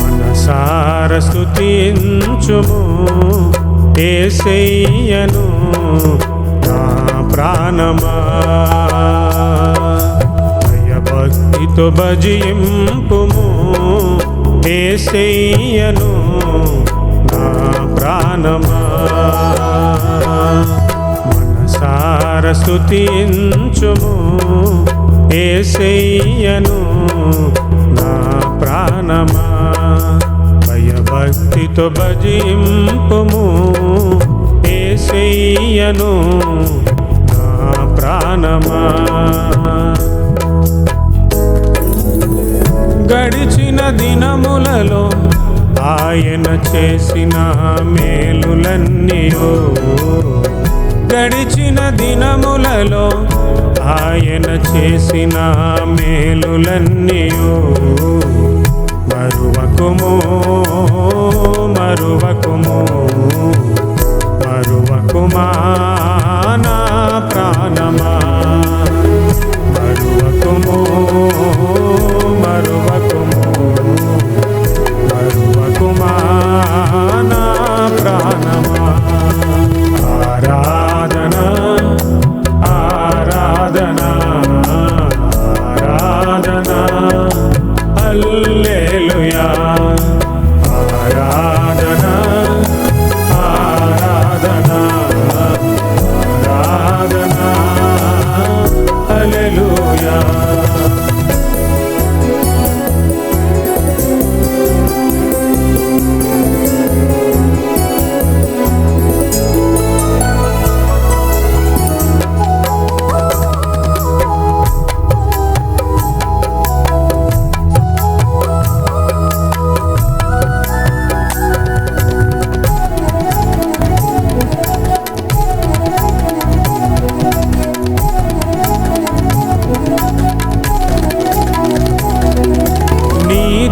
మనసార స్తుతించుము. ఏసయ్యను నా ప్రాణమా. భక్తితో భజింపుము. ఏసయ్యను నా ప్రాణమా. మనసార స్తుతించుము. ఏసయ్యను నా ప్రాణమా. భయభక్తితో భజింపుము. ఏసయ్యను నా ప్రాణమా. గడిచిన దినములలో ఆయన చేసిన మేలులన్నీయో. గడిచిన దినములలో ఆయన చేసిన మేలులన్నీయో. మరువకుము మరువకుము మరువకుమా నా ప్రాణమా. మరువకుము మరువకుము మరువకుమా నా ప్రాణమా. ఆరాధన ఆరాధన ఆరాధన. Hallelujah.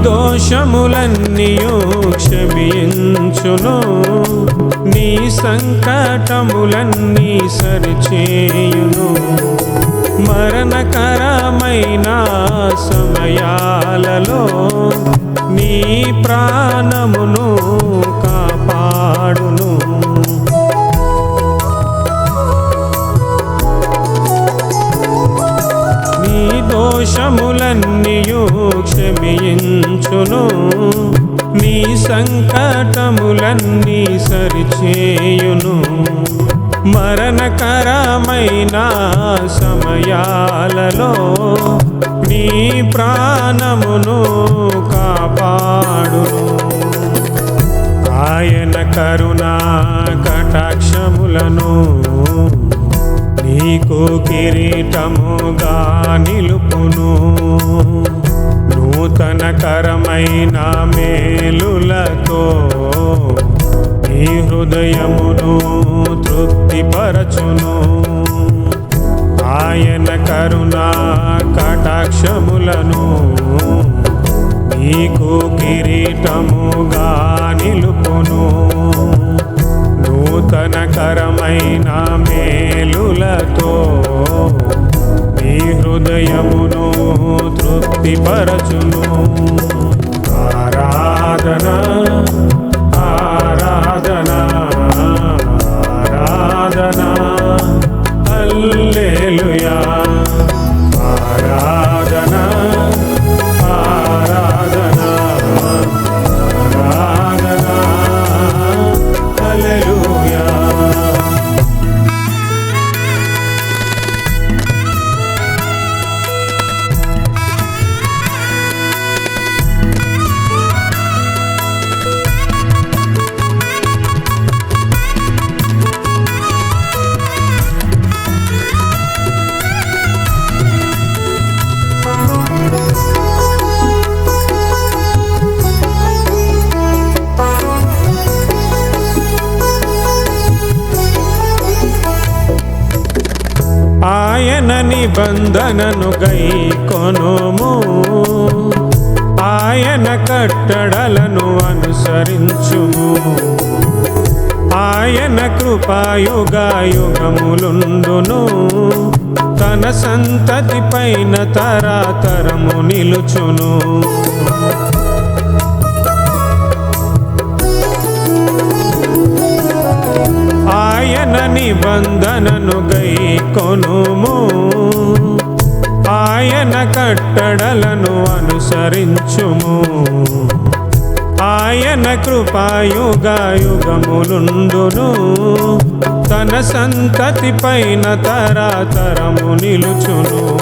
దోషములన్నీయు క్షమించును. నీ సంకటములన్నీ సరిచేయును. మరణకరమైన సమయాలలో నీ ప్రాణమును క్షమించును నీ సంకటములన్నీ సరిచేయును. మరణకరమైన సమయాలలో నీ ప్రాణమును కాపాడును. ఆయన కరుణా కటాక్షములను నీకు కిరీటముగా నిలుపును. నూతనకరమైన మేలులతో నీ హృదయమును తృప్తిపరచును. ఆయన కరుణా కటాక్షములను నీకు కిరీటముగా నిలుపును. నూతనకరమైన మేలులతో నీ హృదయము తృప్తిపరచును నిబంధనను గై కొనుము. ఆయన కట్టడలను అనుసరించుము. ఆయన కృపాయుగాయుగములుండును. తన సంతతి పైన తరాతరము నిలుచును. కట్టడలను అనుసరించుము. ఆయన కృపాయుగాయుగములుండును. తన సంతతి పైన తరాతరము నిలుచును.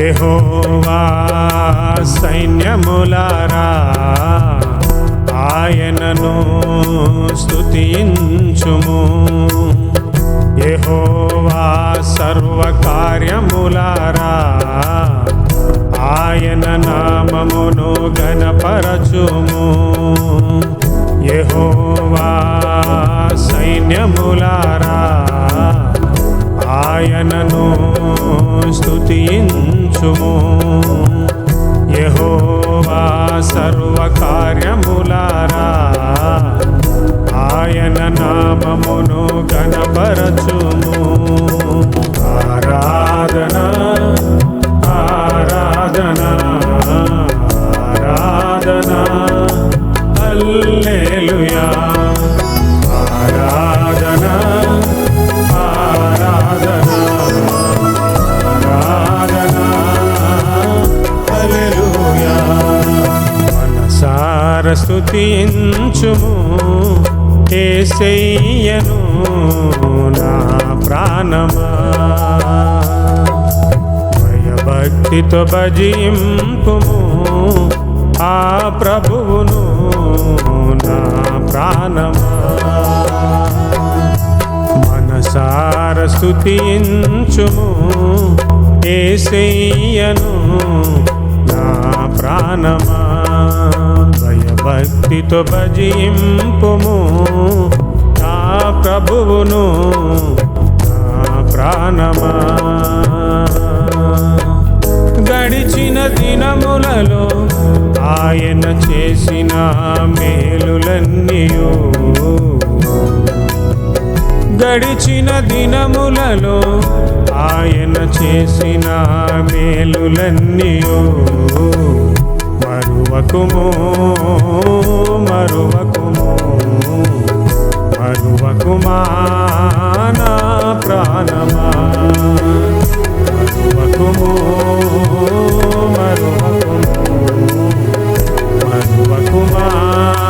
యహోవా సైన్యములారా ఆయనను స్తుతించుము. యహోవా సర్వకార్యములారా. ఆయన నామమును గణపరచుము యహోవా సైన్యములారా. ఆయనను స్తుతించుము. యహోవా సర్వకార్యములారా. ఆయన నామమును గణపరచుము. ఆరాధన ఆరాధన ఆరాధన. అల్లేలుయా ఆరాధన ఆరాధన. ఆరాధన. హల్లెలూయా. మనసార స్తుతించుము చెయ్యను నా ప్రాణమా. భక్తితో భజింపుము ఆ ప్రభువును నా ప్రాణమా. మనసార స్తుతించుము ఏసయ్యను నా ప్రాణమా. భయభక్తితో భజింపుము ప్రభువును ప్రాణమా. గడిచిన దినములలో ఆయన చేసిన మేలులన్నీయు. గడిచిన దినములలో ఆయన చేసిన మేలులన్నీయు. మరువకుము మరువకుము. కరువకుమా నా ప్రాణమా. మరువకుము మరువకుము. మరువకుమా